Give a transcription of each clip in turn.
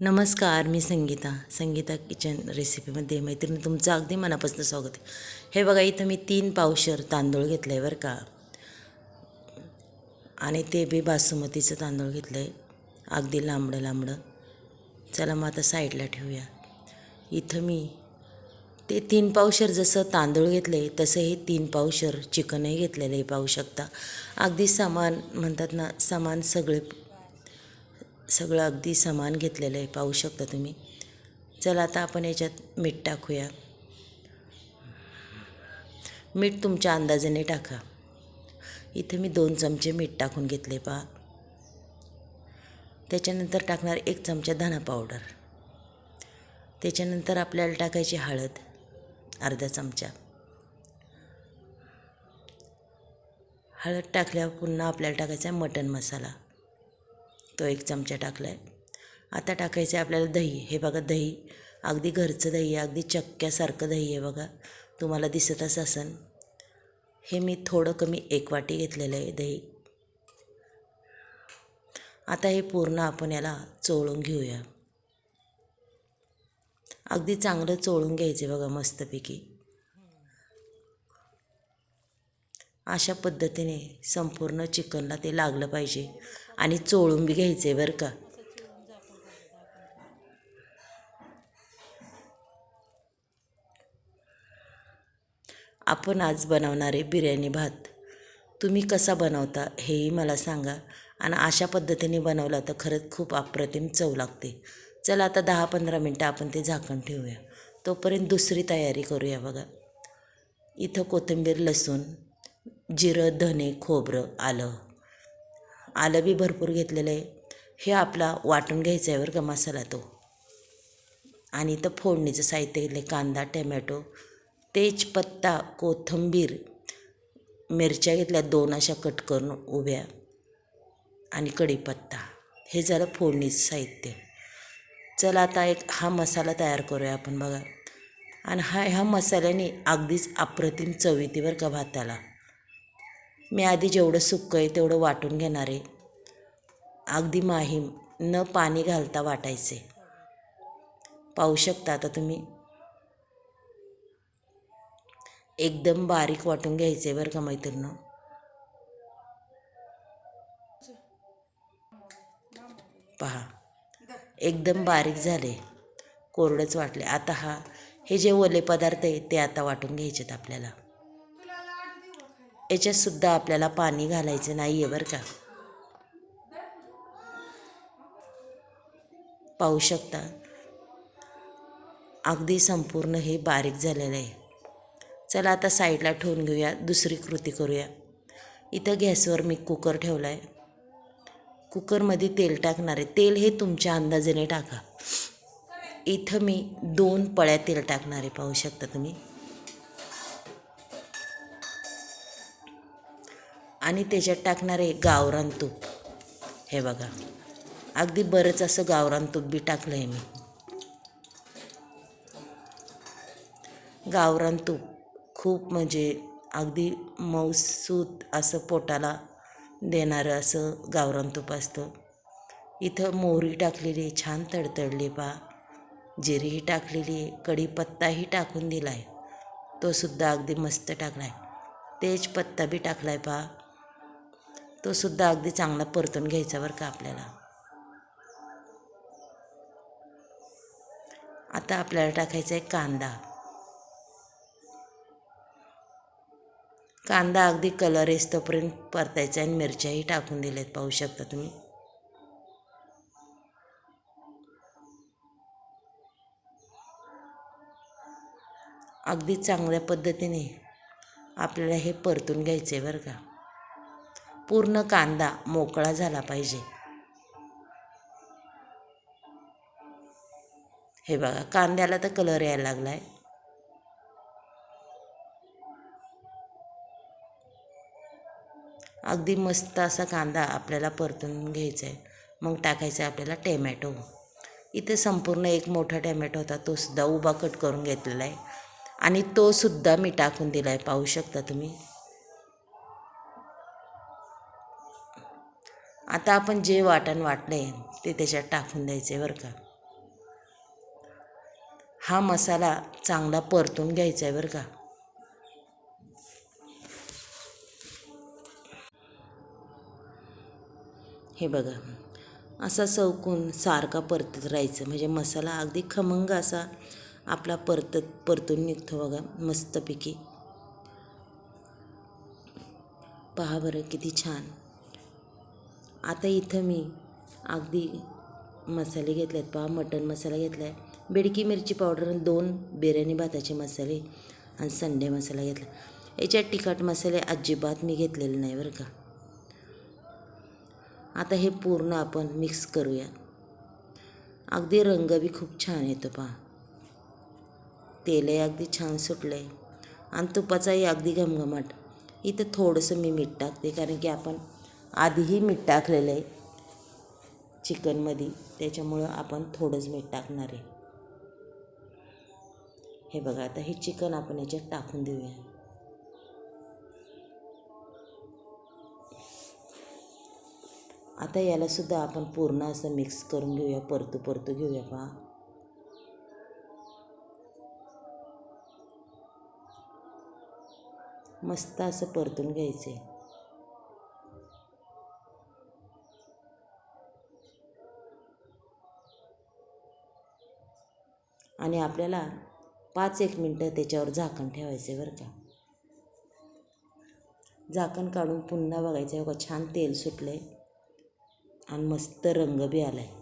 नमस्कार मी संगीता. संगीता किचन रेसिपीमध्ये मैत्रिणी तुमचं अगदी मनापासून स्वागत आहे. हे बघा इथं मी तीन पावशर तांदूळ घेतलं आहे बरं का. आणि ते बी बासुमतीचं तांदूळ घेतलं आहे अगदी लांबडं लांबडं. चला मग आता साईडला ठेवूया. इथं मी ते तीन पावशर जसं तांदूळ घेतले तसं हे तीन पावशर चिकनही घेतलेलं आहे पाहू शकता. अगदी समान म्हणतात ना समान सगळे सगळं अगदी समान घेतलेलं आहे पाहू शकता तुम्ही. चला आता आपण याच्यात मीठ टाकूया. मीठ तुमच्या अंदाजाने टाका. इथं मी दोन चमचे मीठ टाकून घेतले पहा. त्याच्यानंतर टाकणार एक चमचा धना पावडर. त्याच्यानंतर आपल्याला टाकायची हळद अर्धा चमचा. हळद टाकल्यावर पुन्हा आपल्याला टाकायचा आहे मटण मसाला. तो एक चमचा टाकला आहे आता टाकायचं आहे आपल्याला दही. हे बघा दही. अगदी घरचं दही आहे. अगदी चक्क्यासारखं दही आहे बघा. तुम्हाला दिसतच असन. हे मी थोडं कमी एक वाटी घेतलेलं आहे दही. आता हे पूर्ण आपण याला चोळून घेऊया. अगदी चांगलं चोळून घ्यायचे बघा मस्तपैकी. अशा पद्धतीने संपूर्ण चिकनला ते लागलं पाहिजे. आणि चोळून बी घ्यायचे बरं का. आपण आज बनवणारे बिर्याणी भात. तुम्ही कसा बनवता हेही मला सांगा. आणि अशा पद्धतीने बनवला तर खरंच खूप अप्रतिम चव लागते. चला आता दहा पंधरा मिनटं आपण ते झाकण ठेवूया. तोपर्यंत दुसरी तयारी करूया बघा. इथं कोथिंबीर लसूण जिरं धने खोबरं आलं. आलं बी भरपूर घेतलेलं आहे. हे आपला वाटून घ्यायचा आहे बरं का मसाला तो. आणि इथं फोडणीचं साहित्य घेतलं कांदा टमॅटो तेजपत्ता कोथिंबीर मिरच्या घेतल्या दोन अशा कट करून उभ्या. आणि कढीपत्ता. हे झालं फोडणीचं साहित्य. चला आता एक हा मसाला तयार करूया आपण बघा. आणि हा ह्या मसाल्याने अगदीच अप्रतिम चवीतीवर का भाताला. मी आधी जेवढं सुकं आहे तेवढं वाटून घेणार आहे. अगदी माहीम न पाणी घालता वाटायचे. पाहू शकता आता तुम्ही. एकदम बारीक वाटून घ्यायचे बरं का मैत्रिणी. पहा एकदम बारीक झाले. कोरडंच वाटले. आता हा हे जे ओले पदार्थ आहे ते आता वाटून घ्यायचेत आपल्याला. याच्यातसुद्धा आपल्याला पाणी घालायचं नाही आहे बरं का. पाहू शकता. अगदी संपूर्ण हे बारीक झालेलं आहे. चला आता साईडला ठेवून घेऊया दुसरी कृती करूया. इथं गॅसवर मी कुकर ठेवला आहे कुकरमध्ये तेल टाकणार आहे. तेल हे तुमच्या अंदाजाने टाका. इथं मी दोन पळ्या तेल टाकणार आहे पाहू शकता तुम्ही. आणि त्याच्यात टाकणार आहे गावरान तूप. हे बघा. अगदी बरंच असं गावरान तूप बी टाकलं आहे मी. गावरान तूप खूप म्हणजे अगदी मऊसूत असं पोटाला देणारं असं गावरान तूप असतं. इथं मोहरी टाकलेली आहे छान तडतडली पा. जिरीही टाकलेली आहे कढीपत्ताही टाकून दिला आहे तो सुद्धा अगदी मस्त टाकला आहे तेजपत्ता बी टाकला आहे पा. तो सुद्धा अगदी चांगला परतून घ्यायचा बरं का आपल्याला. आता आपल्याला टाकायचा आहे कांदा. कांदा अगदी कलर येतोपर्यंत परतायचा आणि मिरच्याही टाकून दिल्यात पाहू शकता तुम्ही. अगदी चांगल्या पद्धतीने आपल्याला हे परतून घ्यायचं आहे बरं का. पूर्ण कांदा मोकळा झाला पाहिजे. हे बघा कांद्याला तर कलर यायला लागला आहे अगदी मस्त असा कांदा आपल्याला परतून घ्यायचा आहे. मग टाकायचं आहे आपल्याला टॅमॅटो. इथे संपूर्ण एक मोठा टॅमॅटो होता तो सुद्धा उभा कट करून घेतलेला आहे. आणि तो सुद्धा मी टाकून दिला आहे पाहू शकता तुम्ही. आता आपण जे वाटण वाटलं आहे ते त्याच्यात टाकून द्यायचं आहे बरं का. हा मसाला चांगला परतून घ्यायचा आहे बरं का. हे बघा असा चौकून सारखा परतत राहायचं. म्हणजे मसाला अगदी खमंग असा आपला परतत परतून निघतो बघा मस्तपैकी. पहा बरं किती छान. आता इथं मी अगदी मसाले घेतले आहेत पहा मटण मसाला घेतला आहे बेडकी मिरची पावडर आणि दोन बिर्याणी भाताचे मसाले आणि संडे मसाला घेतला. याच्यात तिखट मसाले अजिबात मी घेतलेले नाही बरं का. आता हे पूर्ण आपण मिक्स करूया. अगदी रंग बी खूप छान येतो पहा. तेलही अगदी छान सुटलं आहे आणि तुपाचाही अगदी घमघमाट. इथं थोडंसं मी मीठ टाकते कारण की आपण आधीही मीठ टाकलेलं आहे. चिकनमध्ये. त्याच्यामुळं आपण थोडंच मीठ टाकणार आहे. हे बघा आता हे चिकन आपण याच्यात टाकून देऊया. आता यालासुद्धा आपण पूर्ण असं मिक्स करून घेऊया. परतू परतू घेऊया पहा. मस्त असं परतून घ्यायचं आहे. आणि आपल्याला पाच एक मिनटं त्याच्यावर झाकण ठेवायचं आहे बरं का. झाकण काढून पुन्हा बघायचं आहे बघा छान तेल सुटलं आहे आणि मस्त रंग बी आला आहे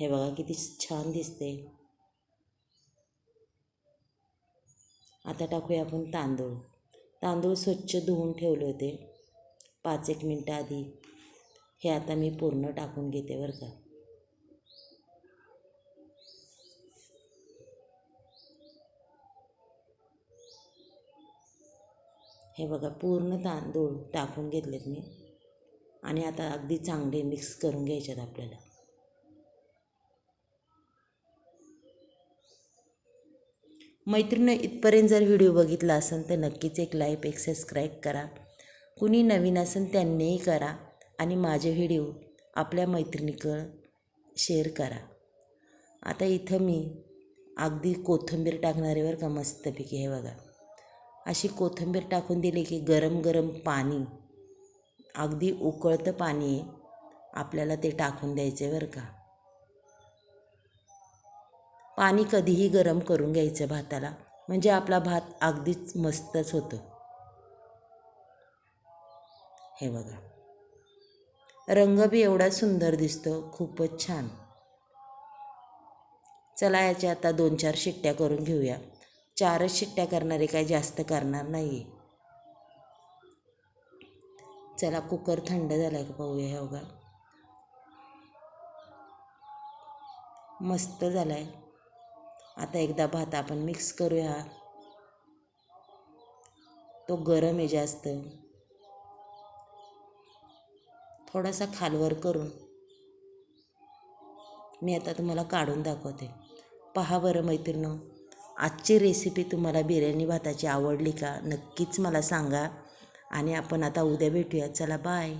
हे बघा किती छान दिसते आता टाकूया आपण तांदूळ. तांदूळ स्वच्छ धुवून ठेवले होते. पाच एक मिनटं आधी. हे आता मी पूर्ण टाकून घेते बरं का. हे बघा पूर्ण तांदूळ टाकून घेतलेत मी. आणि आता अगदी चांगले मिक्स करून घ्यायच्यात आपल्याला. मैत्रिणी इथपर्यंत जर व्हिडिओ बघितला असेल तर नक्कीच एक लाईक एक सबस्क्राईब करा. कुणी नवीन असेल त्यांनीही करा. आणि माझे व्हिडिओ आपल्या मैत्रिणीकडं शेअर करा. आता इथं मी अगदी कोथिंबीर टाकणारे बरं का मस्तपैकी हे बघा. अशी कोथिंबीर टाकून दिली की गरम गरम पाणी अगदी उकळतं पाणी आहे आपल्याला ते टाकून द्यायचं आहे बरं का. पाणी कधीही गरम करून घ्यायचं भाताला म्हणजे आपला भात अगदीच मस्तच होतो. हे बघा. रंग बी एवढा सुंदर दिसतो खूपच छान. चला याच्या आता दोन चार शिट्ट्या करून घेऊया. चारच शिट्ट्या करणारे काय जास्त करणार नाही चला कुकर थंड झाला का पाहूया हे बघा. मस्त झाला आहे आता एकदा भात आपण मिक्स करूया. तो गरम आहे जास्त. थोडासा खालवर करून मी आता तुम्हाला काढून दाखवते. पहा बरं मैत्रिणं आजची रेसिपी तुम्हाला बिर्याणी भाताची आवडली का? नक्कीच मला सांगा आणि आपण आता उद्या भेटूया चला बाय